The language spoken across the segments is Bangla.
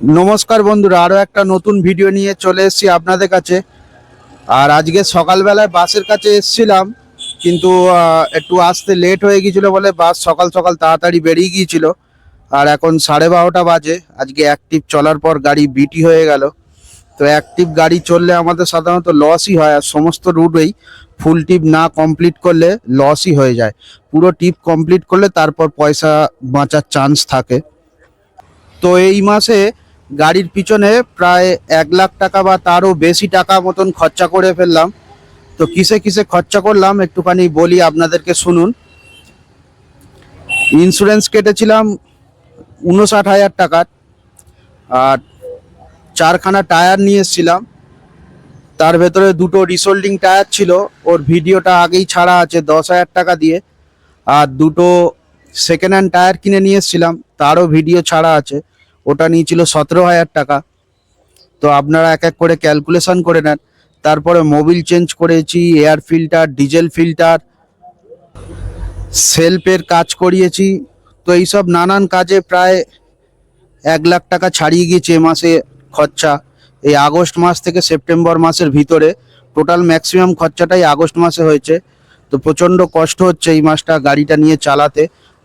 নমস্কার বন্ধুরা আরও একটা নতুন ভিডিও নিয়ে চলে এসেছি আপনাদের কাছে। আর আজকে সকালবেলায় বাসের কাছে এসেছিলাম, কিন্তু একটু আসতে লেট হয়ে গিয়েছিল বলে বাস সকাল সকাল তাড়াতাড়ি বেরিয়ে গিয়েছিল। আর এখন সাড়ে বারোটা বাজে, আজকে অ্যাক্টিভ চলার পর গাড়ি বিটি হয়ে গেল। তো অ্যাক্টিভ গাড়ি চললে আমাদের সাধারণত লসই হয়, আর সমস্ত রুটেই ফুল টিপ না কমপ্লিট করলে লসই হয়ে যায়। পুরো টিপ কমপ্লিট করলে তারপর পয়সা বাঁচার চান্স থাকে। তো এই মাসে গাড়ির পিছনে প্রায় এক লাখ টাকা বা তারও বেশি টাকা মতন খরচা করে ফেললাম। তো কিসে কিসে খরচা করলাম একটুখানি বলি, আপনাদেরকে শুনুন। ইন্স্যুরেন্স কেটেছিলাম উনষাট হাজার টাকার আর চারখানা টায়ার নিয়ে এসেছিলাম। তার ভেতরে দুটো রিসোল্ডিং টায়ার ছিল, ওর ভিডিওটা আগেই ছাড়া আছে দশ হাজার টাকা দিয়ে। আর দুটো সেকেন্ড হ্যান্ড টায়ার কিনে নিয়ে এসেছিলাম, তারও ভিডিও ছাড়া আছে। ওটা নিয়েছিল সতেরো হাজার টাকা। তো আপনারা এক এক করে ক্যালকুলেশন করে নেন। তারপরে মোবিল চেঞ্জ করেছি এয়ার ফিল্টার ডিজেল ফিল্টার সেলফের কাজ করিয়েছি। তো এইসব নানান কাজে প্রায় এক লাখ টাকা ছাড়িয়ে গিয়েছে এ মাসে খরচা। এই আগস্ট মাস থেকে সেপ্টেম্বর মাসের ভিতরে টোটাল ম্যাক্সিমাম খরচাটাই আগস্ট মাসে হয়েছে। তো প্রচণ্ড কষ্ট হচ্ছে এই মাসটা গাড়িটা নিয়ে চালাতে।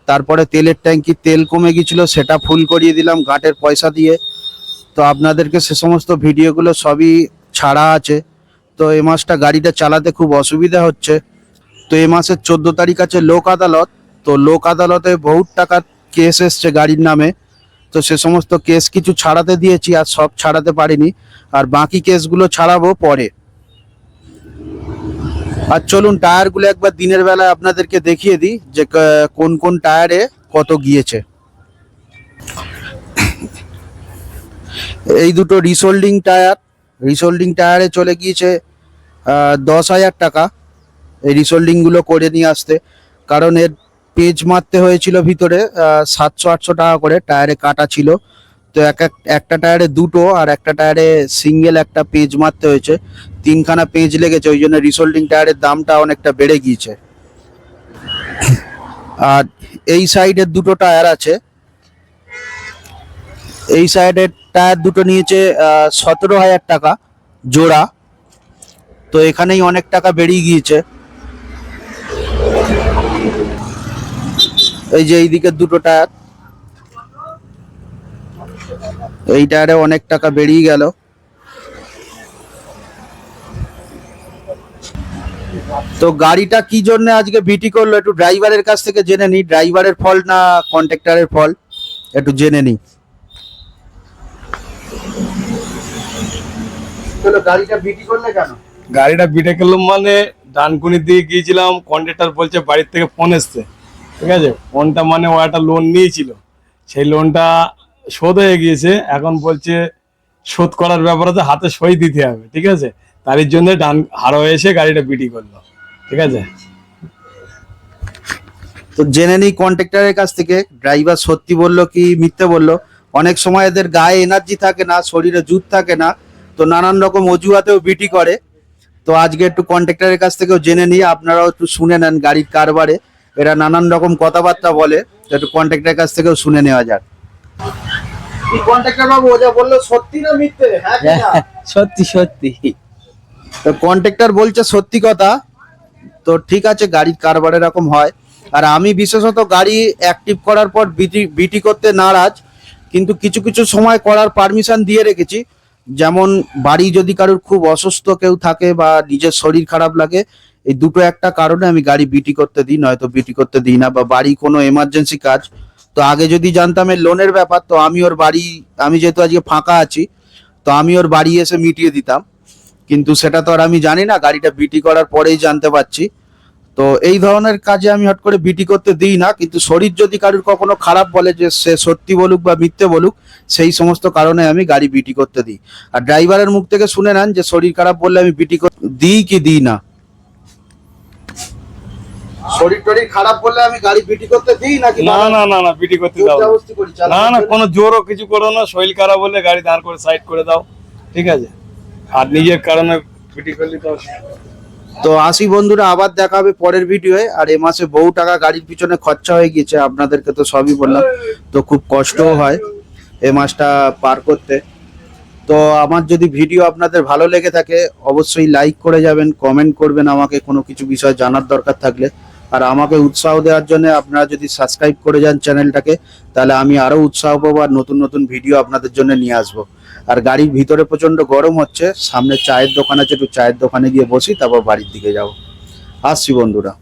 তারপরে তেলের ট্যাঙ্কি, তেল কমে গিয়েছিল, সেটা ফুল করিয়ে দিলাম ঘাটের পয়সা দিয়ে। তো আপনাদেরকে সে সমস্ত ভিডিওগুলো সবই ছাড়া আছে। তো এ মাসটা গাড়িটা চালাতে খুব অসুবিধা হচ্ছে। তো এ মাসের চোদ্দ তারিখ আছে লোক আদালত। তো লোক আদালতে বহুত টাকার কেস এসছে গাড়ির নামে। তো সে সমস্ত কেস কিছু ছাড়াতে দিয়েছি, আর সব ছাড়াতে পারিনি। আর বাকি কেসগুলো ছাড়াবো পরে। আর চলুন টায়ারগুলো একবার দিনের বেলায় আপনাদেরকে দেখিয়ে দিই যে কোন কোন টায়ারে কত গিয়েছে। এই দুটো রিসোল্ডিং টায়ার রিসোল্ডিং টায়ারে চলে গিয়েছে দশ হাজার টাকা। এই রিসোল্ডিংগুলো করে নিয়ে আসতে। কারণ এর পেজ মারতে হয়েছিল ভিতরে সাতশো আটশো টাকা করে টায়ারে কাটা ছিল। তো এক এক, একটা টায়ারে দুটো আর একটা টায়ারে সিঙ্গেল একটা পেজ মারতে হয়েছে। তিনখানা পেজ লেগেছে, ওই জন্য রিসোল্ডিং টায়ারের দামটা অনেকটা বেড়ে গিয়েছে। আর এই সাইডের দুটো টায়ার আছে। এই সাইডের টায়ার দুটো নিয়েছে সতেরো হাজার টাকা জোড়া। তো এখানেই অনেক টাকা বেরিয়ে গিয়েছে। এই যে এই দিকের দুটো টায়ার। এই টায়ারে অনেক টাকা বেরিয়ে গেল। তো গাড়িটা কি জন্য আজকে বিটি করল একটু ড্রাইভারের কাছ থেকে জেনে নিই ড্রাইভারের ফল না কন্ট্রাক্টরের ফল? একটু জেনে নিই গাড়িটা বিটি করলে কেন? গাড়িটা বিটে করলাম মানে ডানকুনি দিয়ে গিয়েছিলাম কন্ট্রাক্টর বলছে বাড়ির থেকে ফোন এসছে। ঠিক আছে? ফোনটা মানে ও একটা লোন নিয়েছিল। সেই লোনটা শোধ হয়ে গিয়েছে। এখন বলছে, শোধ করার ব্যাপারে তো হাতে সই দিতে হবে, ঠিক আছে? তার জন্য ডান হারো এসে গাড়িটা বিটি করল, ঠিক আছে? তো জেনে নিই কন্ট্রাক্টরের কাছ থেকে। ড্রাইভার সত্যি বলল কি মিথ্যে বলল? অনেক সময় এদের গায়ে এনার্জি থাকে না, শরীরে জুত থাকে না, তো নানান রকম অজুহাতেও বিটি করে। তো আজকে একটু কন্ট্রাক্টরের কাছ থেকেও জেনে নিই, আপনারাও একটু শুনে নেন গাড়ির কারবারে। এরা নানান রকম কথাবার্তা বলে, তো একটু কন্ট্রাক্টরের কাছ থেকেও শুনে নেওয়া যাক। কন্ট্রাক্টর বাবু, যা বলল সত্যি মিথ্যে? হ্যাঁ সত্যি সত্যি। তো কন্ট্রাক্টর বলছে সত্যি কথা। তো ঠিক আছে, গাড়ির কারবার এরকম হয়। আর আমি বিশেষত গাড়ি অ্যাক্টিভ করার পর বিটি বিটি করতে নারাজ। কিন্তু কিছু কিছু সময় করার পারমিশন দিয়ে রেখেছি। যেমন বাড়ি যদি কারোর খুব অসুস্থ কেউ থাকে বা নিজের শরীর খারাপ লাগে, এই দুটো একটা কারণে আমি গাড়ি বিটি করতে দিই, নয়তো বিটি করতে দিই না, বা বাড়ি কোনো এমার্জেন্সি কাজ তো আগে যদি জানতাম এর লোনের ব্যাপার, তো আমি ওর বাড়ি, আমি যেহেতু আজকে ফাঁকা আছি, তো আমি ওর বাড়ি এসে মিটিয়ে দিতাম। কিন্তু সেটা তো আর আমি জানি না, গাড়িটা বিটি করার পরেই জানতে পারছি। তো এই ধরনের কাজে আমি হট করে বিটি করতে দিই না, কিন্তু শরীর যদি কারোর কখনো খারাপ বলে যে সে সত্যি বলুক বা মিথ্যে বলুক, সেই সমস্ত কারণে আমি গাড়ি বিটি করতে দিই। আর ড্রাইভারের মুখ থেকে শুনে নেন যে শরীর খারাপ বললে আমি বিটি দিই কি দিই না। শরীর টরীর খারাপ বললে আমি গাড়ি বিটি করতে দিই নাকি না না না না বিটি করতে দাও না। কোনো জোরও কিছু করো না শরীর খারাপ বললে গাড়ি দাঁড় করে সাইড করে দাও ঠিক আছে? আর নিজের কারণে বিটি করলে তো তো আসি বন্ধুরা আবার দেখা হবে পরের ভিডিওয়ে। আর এ মাসে বহু টাকা গাড়ির পিছনে খরচা হয়ে গিয়েছে আপনাদেরকে তো সবই বললাম। তো খুব কষ্টও হয় এই মাসটা পার করতে। তো আমার যদি ভিডিও আপনাদের ভালো লেগে থাকে অবশ্যই লাইক করে যাবেন কমেন্ট করবেন আমাকে কোনো কিছু বিষয় জানার দরকার থাকলে। আর আমাকে উৎসাহ দেওয়ার জন্য আপনারা যদি সাবস্ক্রাইব করে যান চ্যানেলটাকে, তাহলে আমি আরও উৎসাহ পাবো আর নতুন নতুন ভিডিও আপনাদের জন্য নিয়ে আসব। আর গাড়ির ভিতরে প্রচণ্ড গরম হচ্ছে, সামনে চায়ের দোকান আছে, একটু চায়ের দোকানে গিয়ে বসি, তারপর বাড়ির দিকে যাব। আসছি বন্ধুরা।